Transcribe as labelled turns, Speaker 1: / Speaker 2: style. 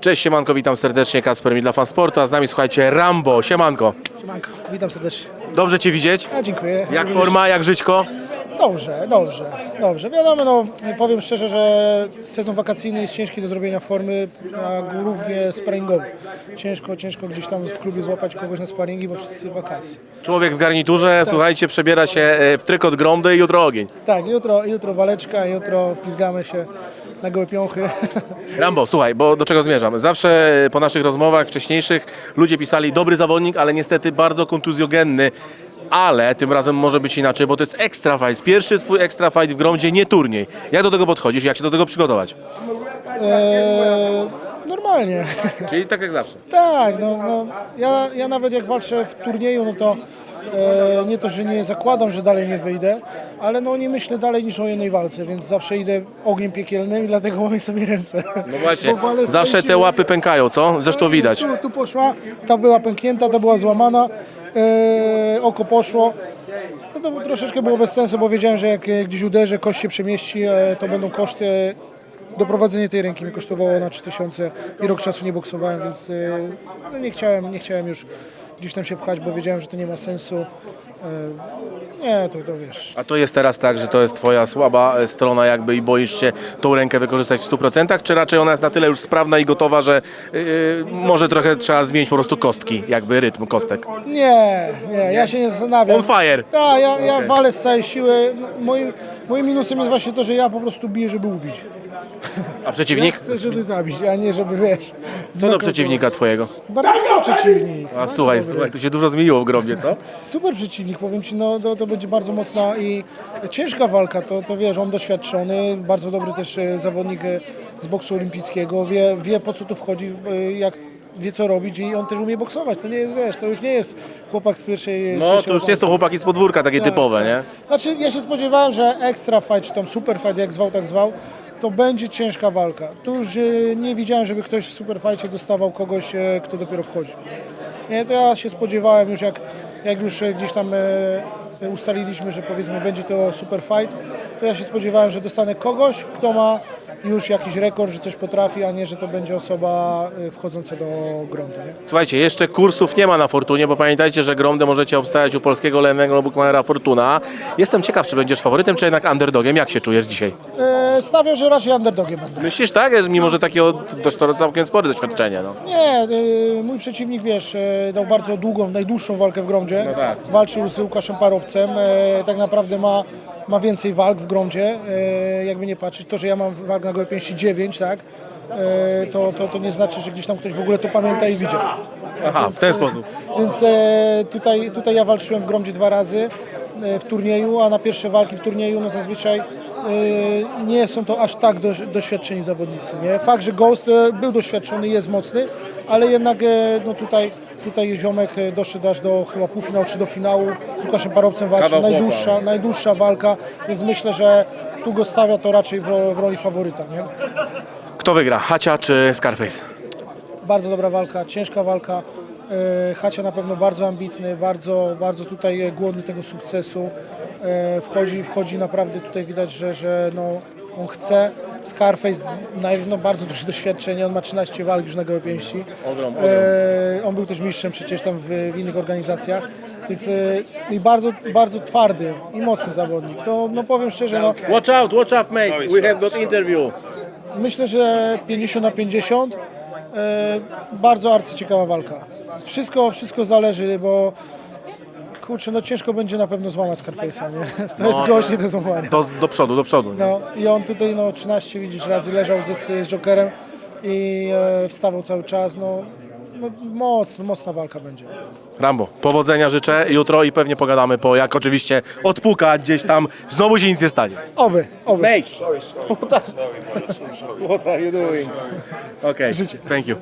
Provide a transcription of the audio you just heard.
Speaker 1: Cześć, siemanko, witam serdecznie, Kasper mi dla Fansportu, a z nami słuchajcie Rambo, siemanko.
Speaker 2: Siemanko, witam serdecznie.
Speaker 1: Dobrze Cię widzieć?
Speaker 2: A dziękuję.
Speaker 1: Jak forma, jak żyćko?
Speaker 2: Dobrze, dobrze, dobrze. Wiadomo, no powiem szczerze, że sezon wakacyjny jest ciężki do zrobienia formy, a głównie sparingowy. Ciężko, ciężko gdzieś tam w klubie złapać kogoś na sparingi, bo wszyscy wakacje.
Speaker 1: Człowiek w garniturze, słuchajcie, przebiera się e, w trykot gromdy i jutro ogień.
Speaker 2: Tak, jutro, jutro waleczka, jutro pizgamy się na gołe piąchy.
Speaker 1: Rambo, słuchaj, bo do czego zmierzam? Zawsze e, po naszych rozmowach wcześniejszych ludzie pisali dobry zawodnik, ale niestety bardzo kontuzjogenny. Ale tym razem może być inaczej, bo to jest extra fight. Pierwszy twój extra fight w gromdzie, nie turniej. Jak do tego podchodzisz? Jak się do tego przygotować?
Speaker 2: Eee, normalnie.
Speaker 1: Czyli tak jak zawsze.
Speaker 2: Tak, no, no ja, ja nawet jak walczę w turnieju, no to nie to, że nie zakładam, że dalej nie wyjdę, ale no nie myślę dalej niż o jednej walce, więc zawsze idę ogniem piekielnym i dlatego mamy sobie ręce.
Speaker 1: No właśnie,
Speaker 2: Bo walę
Speaker 1: zawsze te łapy pękają, co? Zresztą widać.
Speaker 2: Tu, tu poszła, ta była pęknięta, ta była złamana, e, oko poszło. No to troszeczkę było bez sensu, bo wiedziałem, że jak e, gdzieś uderzę, kość się przemieści, e, to będą koszty. Doprowadzenie tej ręki mi kosztowało na 3000 i rok czasu nie boksowałem, więc e, no nie, chciałem, nie chciałem już gdzieś tam się pchać, bo wiedziałem, że to nie ma sensu. E, Nie, to, to wiesz.
Speaker 1: A to jest teraz tak, że to jest twoja słaba e, strona jakby i boisz się tą rękę wykorzystać w 100%, czy raczej ona jest na tyle już sprawna i gotowa, że yy, może trochę trzeba zmienić po prostu kostki, jakby rytm kostek.
Speaker 2: Nie, nie, ja się nie zastanawiam.
Speaker 1: On fire.
Speaker 2: Tak, ja, ja
Speaker 1: Okej.
Speaker 2: walę z całej siły. No, Moim, moim minusem jest właśnie to, że ja po prostu biję, żeby ubić.
Speaker 1: A przeciwnik?
Speaker 2: Ja chcę, żeby zabić, a nie żeby wiesz.
Speaker 1: Co do przeciwnika twojego?
Speaker 2: Bardzo przeciwnik.
Speaker 1: A słuchaj, słuchaj, tu się dużo zmieniło w grobie, co?
Speaker 2: Super przeciwnik, powiem ci, no to, to będzie bardzo mocna i ciężka walka, to, to wiesz, on doświadczony, bardzo dobry też e, zawodnik e, z boksu olimpijskiego, wie, wie po co tu wchodzi, e, jak wie co robić i on też umie boksować, to nie jest, wiesz, to już nie jest chłopak z pierwszej z
Speaker 1: No
Speaker 2: pierwszej
Speaker 1: to już nie są chłopaki z podwórka takie typowe, nie?
Speaker 2: Znaczy, ja się spodziewałem, że extra fight, czy tam super fight, jak zwał, tak zwał, to będzie ciężka walka. Tu już e, nie widziałem, żeby ktoś w super fightie dostawał kogoś, e, kto dopiero wchodzi. Nie, to ja się spodziewałem już, jak, jak już e, gdzieś tam e, ustaliliśmy, że powiedzmy będzie to super fight, to ja się spodziewałem, że dostanę kogoś, kto ma już jakiś rekord, że coś potrafi, a nie, że to będzie osoba e, wchodząca do gromady. Nie?
Speaker 1: Słuchajcie, jeszcze kursów nie ma na Fortunie, bo pamiętajcie, że gromdę możecie obstawiać u polskiego lennego bookmakera Fortuna. Jestem ciekaw, czy będziesz faworytem, czy jednak underdogiem. Jak się czujesz dzisiaj?
Speaker 2: E, stawiam, że raczej underdogiem będę.
Speaker 1: Myślisz tak? Mimo, że takie od- dość, to całkiem spore doświadczenie, no.
Speaker 2: Nie, y, mój przeciwnik, wiesz, y, dał bardzo długą, najdłuższą walkę w Gromdzie.
Speaker 1: No tak.
Speaker 2: Walczył z Łukaszem Parobcem. y, Tak naprawdę ma, ma więcej walk w Gromdzie. y, Jakby nie patrzeć, to, że ja mam walk na gołe pięści 9, tak, y, to, to, to nie znaczy, że gdzieś tam ktoś w ogóle to pamięta i widział.
Speaker 1: Aha, w ten sposób.
Speaker 2: Więc e, tutaj, tutaj ja walczyłem w Gromdzie dwa razy e, w turnieju, a na pierwsze walki w turnieju no zazwyczaj e, nie są to aż tak do, doświadczeni zawodnicy. Nie? Fakt, że Ghost e, był doświadczony, jest mocny, ale jednak e, no tutaj, tutaj ziomek e, doszedł aż do chyba półfinału czy do finału. Z Łukaszem Parowcem walczył,
Speaker 1: Kawał chłopa.
Speaker 2: najdłuższa, najdłuższa walka, więc myślę, że tu go stawia to raczej w, ro, w roli faworyta. Nie?
Speaker 1: Kto wygra, Hacia czy Scarface?
Speaker 2: Bardzo dobra walka, ciężka walka. E, Hacia na pewno bardzo ambitny, bardzo, bardzo tutaj e, głodny tego sukcesu. E, Wchodzi, wchodzi naprawdę tutaj widać, że, że no, on chce. Scarface na no, bardzo duże doświadczenie, on ma 13 walk już na gołe pięści.
Speaker 1: Ogrom,
Speaker 2: E, on był też mistrzem przecież tam w, w innych organizacjach. Więc e, i bardzo, bardzo twardy i mocny zawodnik. To no powiem szczerze, no,
Speaker 1: Watch out, watch up, mate. We have got interview.
Speaker 2: Myślę, że 50 na 50. E, bardzo arcyciekawa walka. Wszystko, wszystko zależy, bo kurczę, no ciężko będzie na pewno złamać Scarface'a, nie? To jest gość nie do złamania.
Speaker 1: Do, do przodu, do przodu. Nie?
Speaker 2: No i on tutaj no 13 widzisz razy leżał z, z Jokerem i e, wstawał cały czas, no, no mocno, mocna walka będzie.
Speaker 1: Rambo, powodzenia życzę jutro i pewnie pogadamy po, jak oczywiście odpuka gdzieś tam, znowu się nic nie stanie.
Speaker 2: Oby, oby.
Speaker 1: Mate, what are you doing? Okay, thank you.